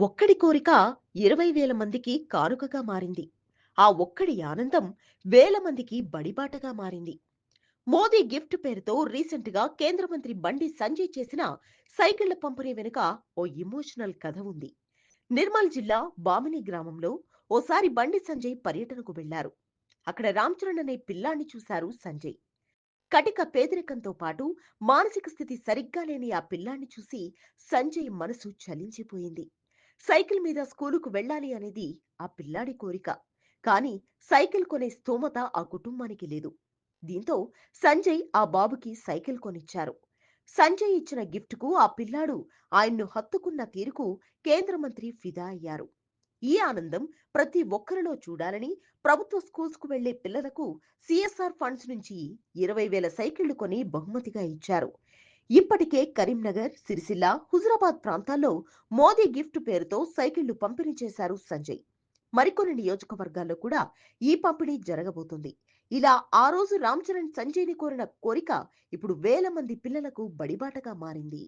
ఒక్కడి కోరిక ఇరవై వేల మందికి కానుకగా మారింది. ఆ ఒక్కడి ఆనందం వేల మందికి బడిబాటగా మారింది. మోదీ గిఫ్ట్ పేరుతో రీసెంట్గా కేంద్ర మంత్రి బండి సంజయ్ చేసిన సైకిళ్ళ పంపిణీ వెనుక ఓ ఇమోషనల్ కథ ఉంది. నిర్మల్ జిల్లా బామిని గ్రామంలో ఓసారి బండి సంజయ్ పర్యటనకు వెళ్ళారు. అక్కడ రామ్ చరణ్ అనే పిల్లాన్ని చూశారు సంజయ్. కటిక పేదరికంతో పాటు మానసిక స్థితి సరిగ్గా లేని ఆ పిల్లాన్ని చూసి సంజయ్ మనసు చలించిపోయింది. సైకిల్ మీద స్కూలుకు వెళ్ళాలి అనేది ఆ పిల్లాడి కోరిక. కానీ సైకిల్ కొనే స్తోమత ఆ కుటుంబానికి లేదు. దీంతో సంజయ్ ఆ బాబుకి సైకిల్ కొనిచ్చారు. సంజయ్ ఇచ్చిన గిఫ్ట్కు ఆ పిల్లాడు ఆయన్ను హత్తుకున్న తీరుకు కేంద్ర మంత్రి ఫిదా అయ్యారు. ఈ ఆనందం ప్రతి ఒక్కరిలో చూడాలని ప్రభుత్వ స్కూల్స్కు వెళ్ళే పిల్లలకు సిఎస్ఆర్ ఫండ్స్ నుంచి ఇరవై వేల సైకిళ్ళు కొని బహుమతిగా ఇచ్చారు. ఇప్పటికే కరీంనగర్ సిరిసిల్ల హుజరాబాద్ ప్రాంతాల్లో మోదీ గిఫ్ట్ పేరుతో సైకిళ్ళు పంపిణీ చేశారు సంజయ్. మరికొన్ని నియోజకవర్గాల్లో కూడా ఈ పంపిణీ జరగబోతుంది. ఇలా ఆ రోజు రామ్ చరణ్ సంజయ్ని కోరిన కోరిక ఇప్పుడు వేల మంది పిల్లలకు బడిబాటగా మారింది.